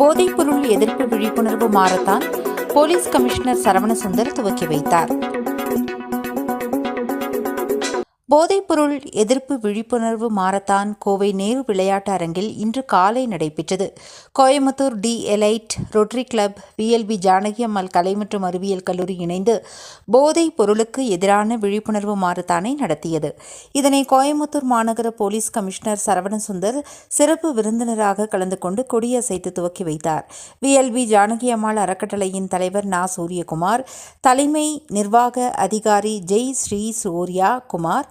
போதைப்பொருள் எதிர்ப்பு விழிப்புணர்வு மாரத்தான் போலீஸ் கமிஷனர் சரவணசுந்தர் துவக்கி வைத்தார். போதைப்பொருள் எதிர்ப்பு விழிப்புணர்வு மாரத்தான் கோவை நேரு விளையாட்டு அரங்கில் இன்று காலை நடைபெற்றது. Coimbatore the elite rotary club VLB Janaki Ammal கலை மற்றும் அறிவியல் கல்லூரி இணைந்து போதைப் பொருளுக்கு எதிரான விழிப்புணர்வு மாரத்தானை நடத்தியது. இதனை கோயம்புத்தூர் மாநகர போலீஸ் கமிஷனர் சரவணசுந்தர் சிறப்பு விருந்தினராக கலந்து கொண்டு கொடியசைத்து துவக்கி வைத்தார். விஎல்பி ஜானகி அம்மாள் அறக்கட்டளையின் தலைவர் நா. சூரியகுமார் தலைமை நிர்வாக அதிகாரி ஜெய் ஸ்ரீ சூர்யா குமார்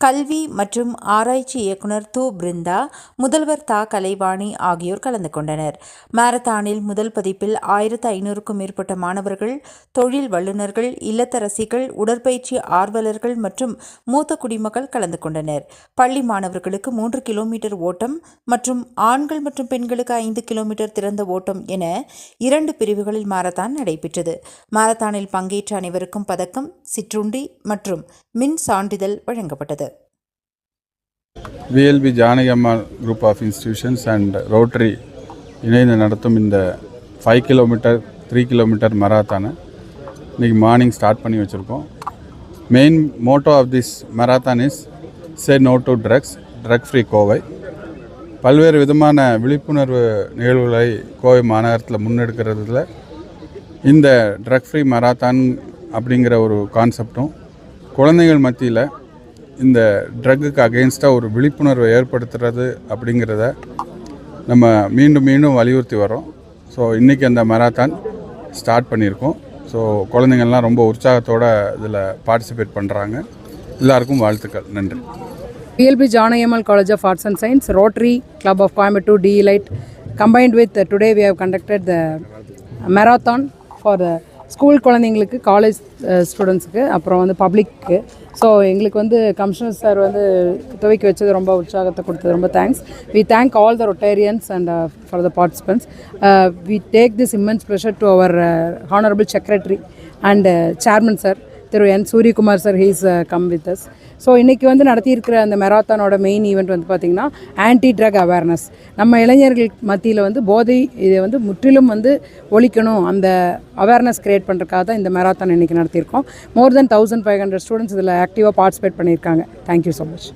கல்வி மற்றும் ஆராய்ச்சி இயக்குனர் து பிருந்தா முதல்வர் தா கலைவாணி ஆகியோர் கலந்து கொண்டனர். மாரத்தானில் முதல் பதிப்பில் ஆயிரத்து ஐநூறுக்கும் மேற்பட்ட மாணவர்கள் தொழில் வல்லுநர்கள் இல்லத்தரசிகள் உடற்பயிற்சி ஆர்வலர்கள் மற்றும் மூத்த குடிமக்கள் கலந்து கொண்டனர். பள்ளி மாணவர்களுக்கு மூன்று கிலோமீட்டர் ஓட்டம் மற்றும் ஆண்கள் மற்றும் பெண்களுக்கு ஐந்து கிலோமீட்டர் திறந்த ஓட்டம் என இரண்டு பிரிவுகளில் மாரத்தான் நடைபெற்றது. மாரத்தானில் பங்கேற்ற அனைவருக்கும் பதக்கம் சிற்றுண்டி மற்றும் மின் சான்றிதழ் வழங்கப்பட்டது. VLB Janaki Amma group of institutions and rotary இணைந்து நடத்தும் இந்த ஃபைவ் கிலோமீட்டர் த்ரீ கிலோமீட்டர் மராத்தானை இன்றைக்கி மார்னிங் ஸ்டார்ட் பண்ணி வச்சுருக்கோம். Main motto of this marathon is say no to drugs drug free Kovai. பல்வேறு விதமான விழிப்புணர்வு நிகழ்வுகளை கோவை மாநகரத்தில் முன்னெடுக்கிறதுல இந்த ட்ரக் ஃப்ரீ மராத்தான் அப்படிங்கிற ஒரு கான்செப்டும் குழந்தைகள் மத்தியில் இந்த ட்ரக்குக்கு அகெயின்ஸ்டாக ஒரு விழிப்புணர்வை ஏற்படுத்துறது அப்படிங்கிறத நம்ம மீண்டும் மீண்டும் வலியுறுத்தி வரோம் ஸோ இன்றைக்கி அந்த மராத்தான் ஸ்டார்ட் பண்ணியிருக்கோம். ஸோ குழந்தைங்கள்லாம் ரொம்ப உற்சாகத்தோடு இதில் பார்ட்டிசிபேட் பண்ணுறாங்க எல்லாருக்கும் வாழ்த்துக்கள். நன்றி. VLB Janayamal college of arts and science rotary club of Coimbatore the elite combined with today we have conducted the the marathon for the school குழந்தைங்களுக்கு காலேஜ் ஸ்டூடெண்ட்ஸுக்கு அப்புறம் வந்து பப்ளிக்கு ஸோ எங்களுக்கு வந்து கமிஷனர் சார் வந்து துவக்கி வச்சது ரொம்ப உற்சாகத்தை கொடுத்தது. ரொம்ப thanks we thank all the rotarians and for the participants we take this immense pleasure to our honourable secretary and chairman sir Thiru N Suriyakumar sir he's come with us so இன்றைக்கி வந்து நடத்தியிருக்கிற அந்த மெராத்தானோட main event வந்து பார்த்திங்கன்னா anti drug awareness நம்ம இளைஞர்கள் மத்தியில் வந்து போதை இதை வந்து முற்றிலும் வந்து ஒழிக்கணும். அந்த அவேர்னஸ் க்ரியேட் பண்ணுறதுக்காக தான் இந்த மெராத்தான் இன்றைக்கி நடத்தியிருக்கோம். More than thousand five hundred students இதில் ஆக்டிவாக பார்ட்டிசிபேட் பண்ணியிருக்காங்க. Thank you so much